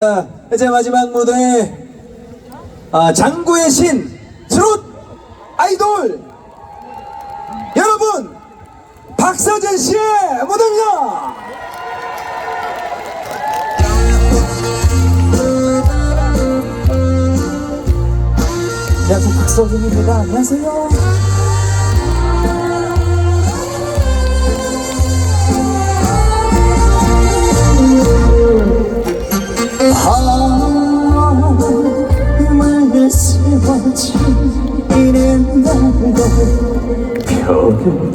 자, 이제 마지막 무대 아, 장구의 신 트롯 아이돌 여러분 박서진 씨의 무대입니다. 안녕하세요 박서진입니다. 안녕하세요. 밤을 세워지는 날로 별을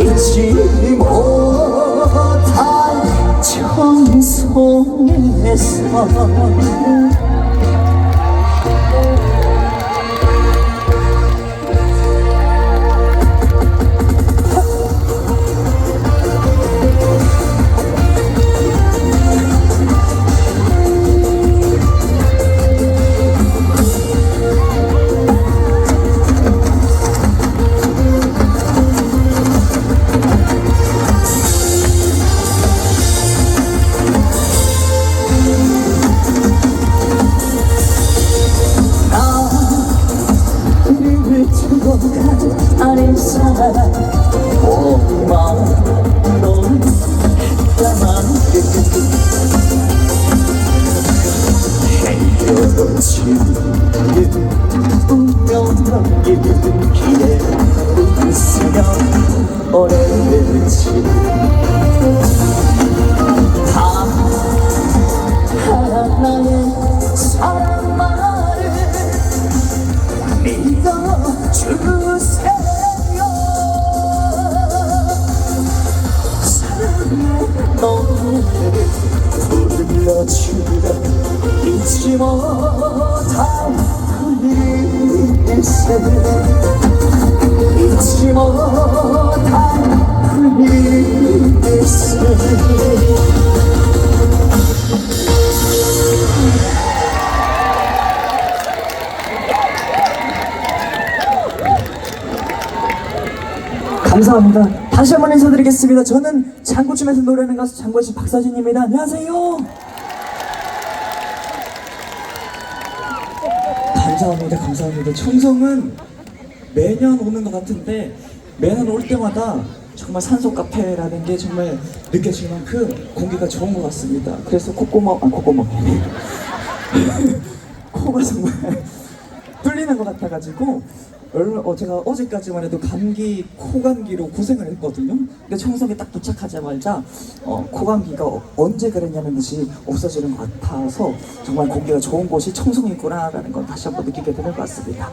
잊지 못할 청송에서 일세 감사합니다. 다시 한 번 인사드리겠습니다. 저는 장구춤에서 노래하는 가수 장구씨 박서진입니다. 안녕하세요. 감사합니다. 감사합니다. 청성은 매년 오는 것 같은데 매년 올 때마다 정말 산소 카페라는 게 정말 느껴질 만큼 공기가 좋은 것 같습니다. 그래서 콧구멍, 아 콧구멍. 코가 정말 뚫리는 것 같아가지고 어, 제가 어제까지만 해도 감기, 코감기로 고생을 했거든요. 근데 청석에 딱 도착하자마자 어, 코감기가 어- 언제 그랬냐는 듯이 없어지는 것 같아서 정말 공기가 좋은 곳이 청송이구나라는 걸 다시 한번 느끼게 되는 것 같습니다.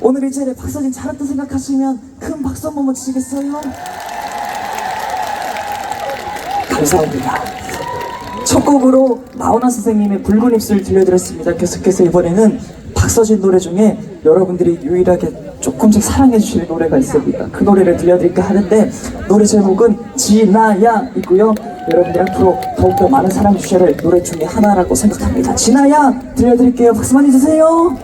오늘 이 자리에 박서진 잘했다 생각하시면 큰 박수 한 번만 주시겠어요? 감사합니다. 첫 곡으로 나훈아 선생님의 붉은 입술 들려드렸습니다. 계속해서 이번에는 박서진 노래 중에 여러분들이 유일하게 조금씩 사랑해 주실 노래가 있습니다. 그 노래를 들려드릴까 하는데 노래 제목은 지나야 있고요. 여러분들 앞으로 더욱더 많은 사랑 주셔야 할 노래 중에 하나라고 생각합니다. 지나야 들려드릴게요. 박수 많이 주세요.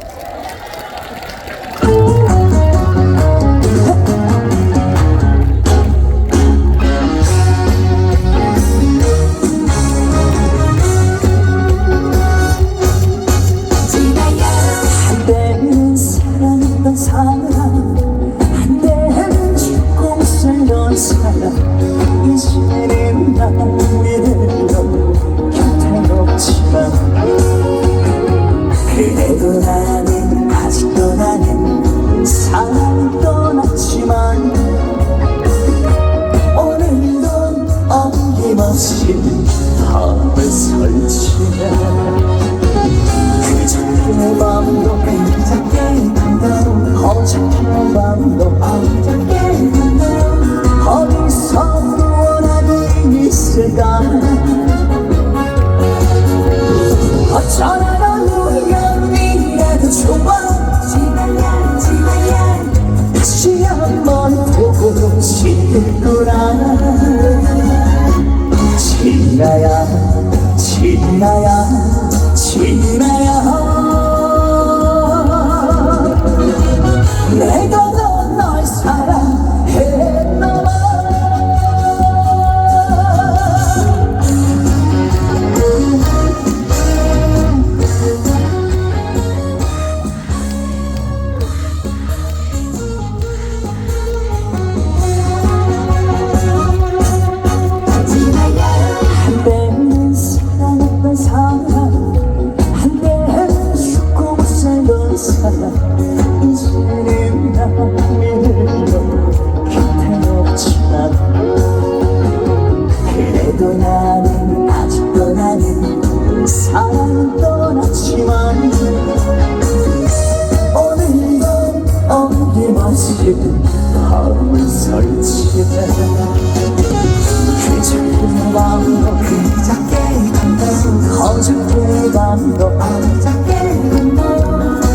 싶구나 지나야 지나야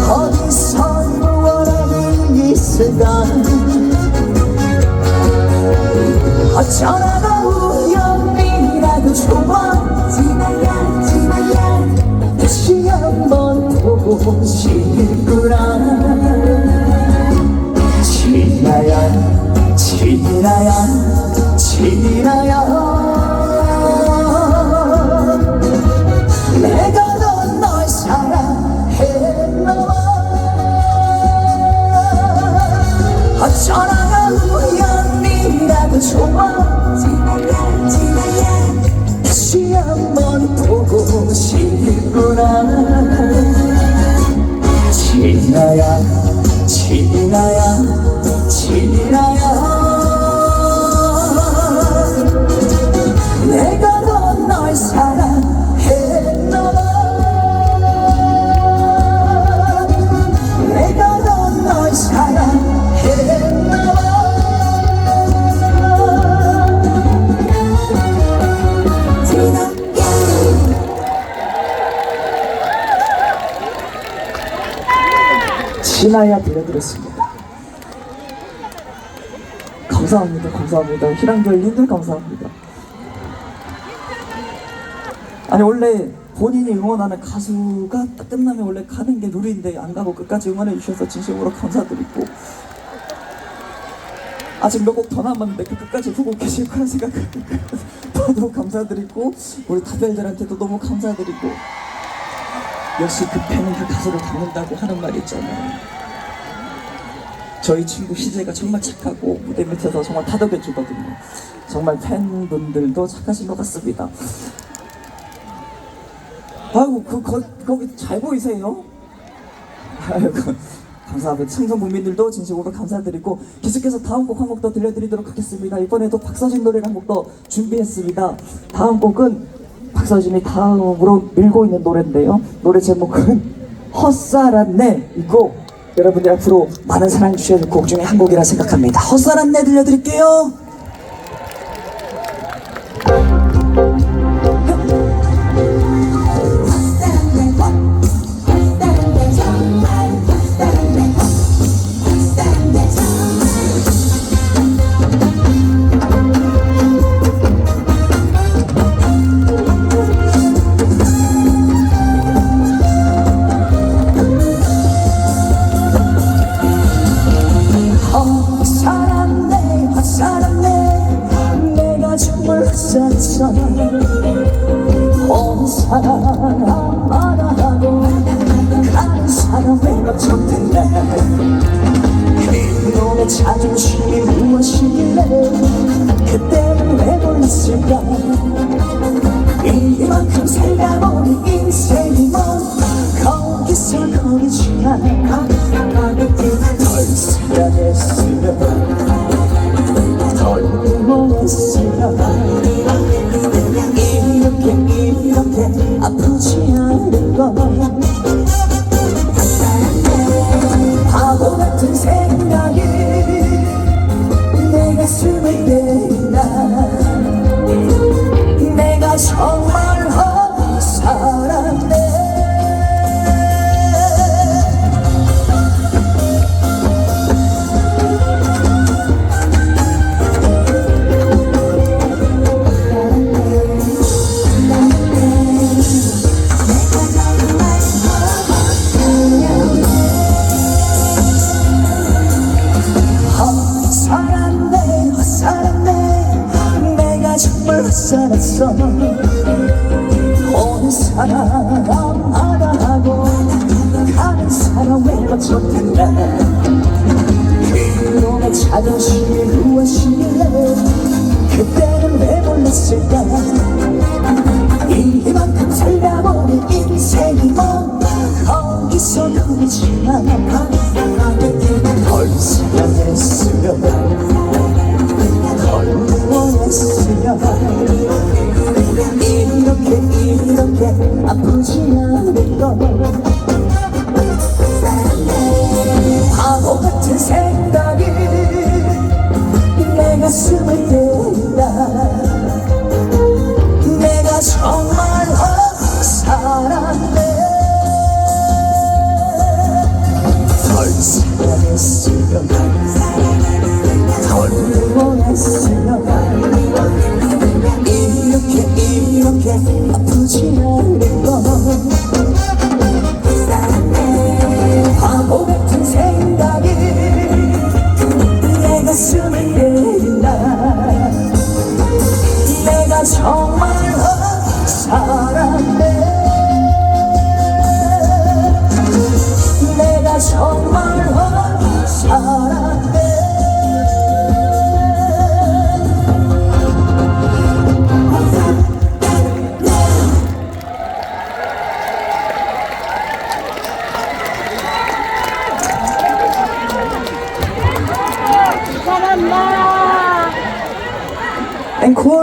어디서 무언하니 있을까 어쩌다가 우연이라도 좋아 지나야 지나야 다시 한번 보고 싶구나 지나야 지나야 지나야 좋아 지나야 지나야 다시 한번 보고 싶구나. 지나야 지나야 지나야 들려드렸습니다. 감사합니다. 감사합니다. 희랑별님들 감사합니다. 아니 원래 본인이 응원하는 가수가 딱 끝나면 원래 가는 게 룰인데 안 가고 끝까지 응원해 주셔서 진심으로 감사드리고 아직 몇 곡 더 남았는데 그 끝까지 보고 계실 거라 생각하니까 더더욱 감사드리고 우리 다별들한테도 너무 감사드리고 역시 그 팬은 그 가수를 닮는다고 하는 말이 있잖아요. 저희 친구 희재가 정말 착하고 무대 밑에서 정말 타덕해 주거든요. 정말 팬분들도 착하신 것 같습니다. 아이고 그 거, 거기 잘 보이세요? 아이고 감사합니다. 청선 국민들도 진심으로 감사드리고 계속해서 다음 곡 한 곡 더 들려드리도록 하겠습니다. 이번에도 박서진 노래를 한 곡 더 준비했습니다. 다음 곡은 박서진이 다음으로 밀고 있는 노래인데요. 노래 제목은 헛살았네이고 여러분들 앞으로 많은 사랑 주셔야 될 곡 중에 한 곡이라 생각합니다. 헛살았네 들려드릴게요. 거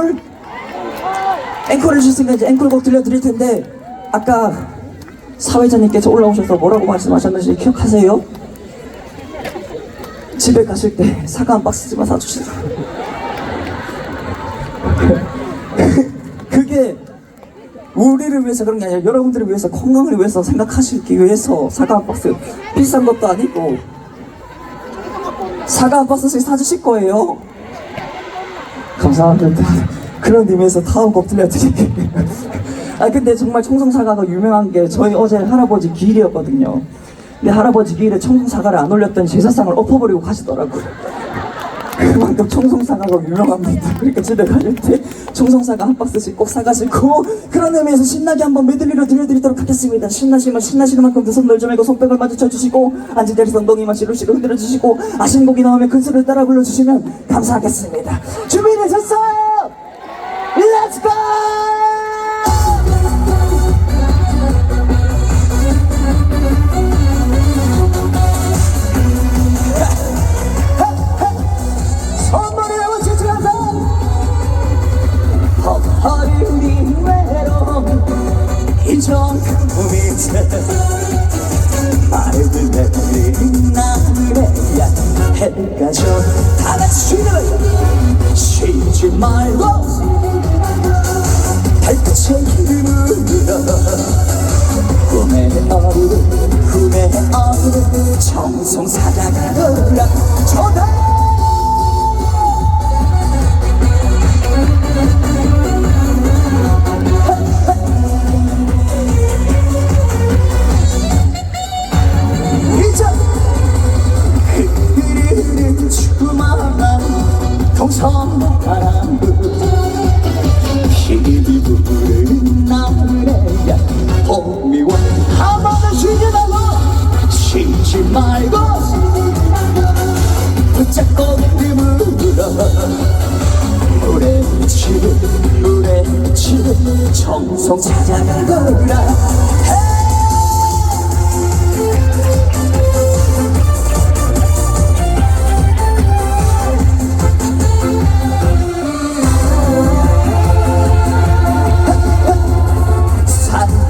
앵콜 앵콜을 주셨으니까 이제 앵콜곡 들려드릴 텐데 아까 사회자님께서 올라오셔서 뭐라고 말씀하셨는지 기억하세요? 집에 가실 때 사과 한 박스만 사주시더라 그게 우리를 위해서 그런 게 아니라 여러분들을 위해서 건강을 위해서 생각하시기 위해서 사과 한 박스 비싼 것도 아니고 사과 한 박스씩 사주실 거예요 감사합니다. 그런 의미에서 다음 곡 들려드릴게요. 아 근데 정말 청송사과가 유명한 게 저희 어제 할아버지 기일이었거든요. 근데 할아버지 기일에 청송사과를 안 올렸더니 제사상을 엎어버리고 가시더라고요. 그만큼 청송사과가 유명합니다. 그러니까 집에 가실 때 청송사과 한 박스씩 꼭 사가시고 그런 의미에서 신나게 한번 메들리로 들려드리도록 하겠습니다. 신나시면 신나시는 만큼 두손 넓지 말고 손뼉을 마주쳐 주시고 앉은 자리에서 엉덩이만 시루시루 흔들어 주시고 아신 곡이 나오면 큰 소리를 따라 불러주시면 감사하겠습니다. 준비되셨어요? Let's! 꿈이제 맑은 내리 나래야 해가 져다 같이 쉬지 말고 발끝에 기름으로 꿈의 어른 꿈의 어른 정성 사다가라 저다 동성바람 힘이 부르는 나래야 봄이 와 한번은 쉬지 말고 쉬지 말고 붙잡고 힘으로 물에 치는 물에 치는 정성 찾아가거라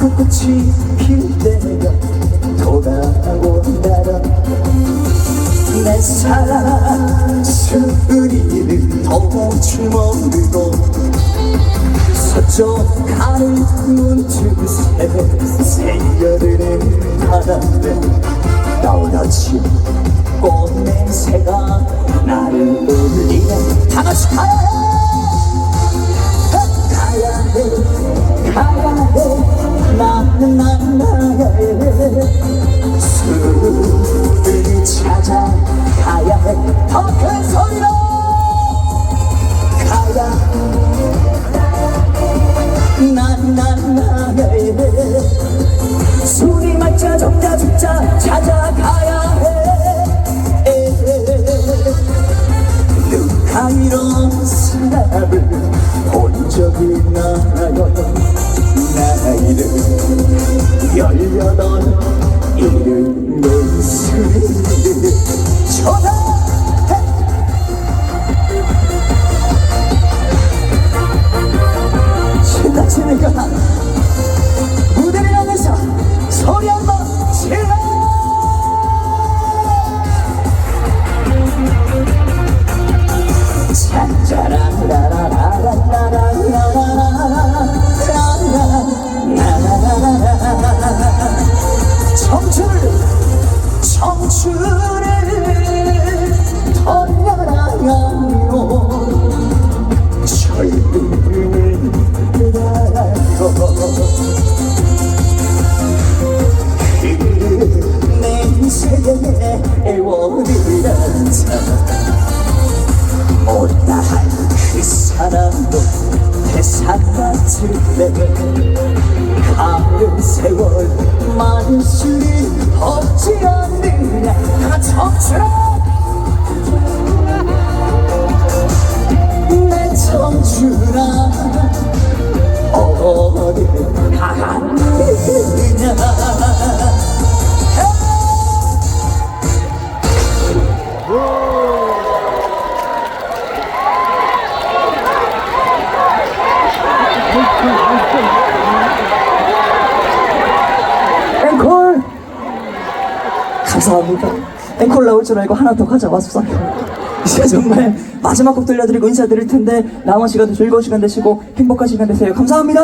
산꽃이 필 때가 돌아온다던 내 사랑 스리를 더줄 모르고 서쪽 하늘 문틈새 새여름은 바람에 떠오르지? 꽃냄새가 나를 울리네. 다 같이 가야 해 가야 해 해 나는 난 나야 해 술을 찾아 가야 해더 큰 소리로 가야 난난 나야 해 우리가 정자 죽자 찾아가야 해. 누가 이런 사람을 본 적이 있나요 나이는 열여덟 이른 예술 초대해 신다치니까 수이 없지 않느냐. 나 청춘아 내 청춘아 어디 갔느냐 앵콜! 감사합니다. 앵콜 나올 줄 알고 하나 더 가져왔어. 이제 정말 마지막 곡 들려드리고 인사드릴 텐데 남은 시간도 즐거운 시간 되시고 행복한 시간 되세요. 감사합니다.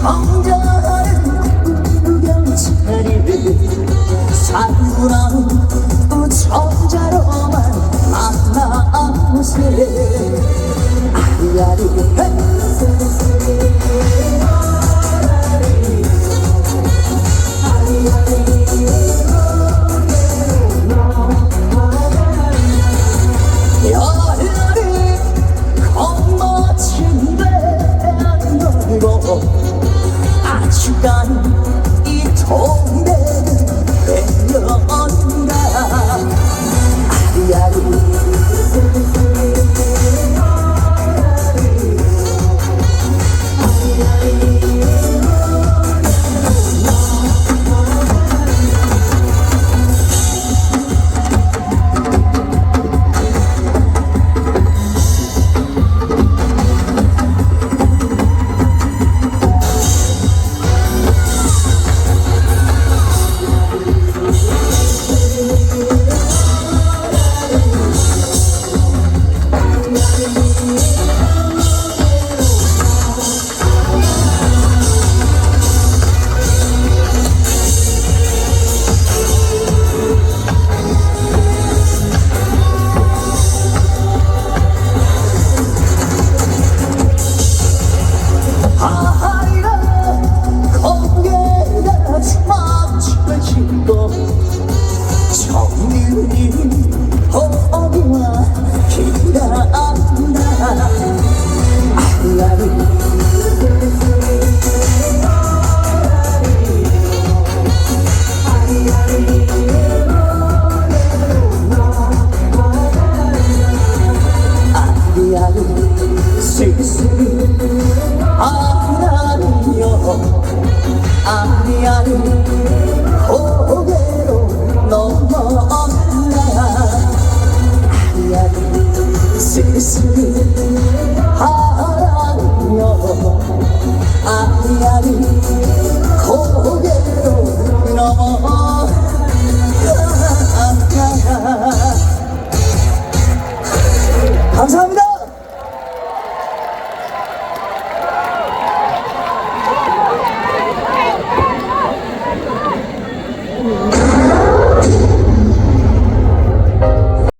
청자하는 구경자리를 산구랑 우천자로만 만나세 아리아리 하얀 고개로 넘어온다. 하얀 슬슬하라며. 하얀 고개로 넘어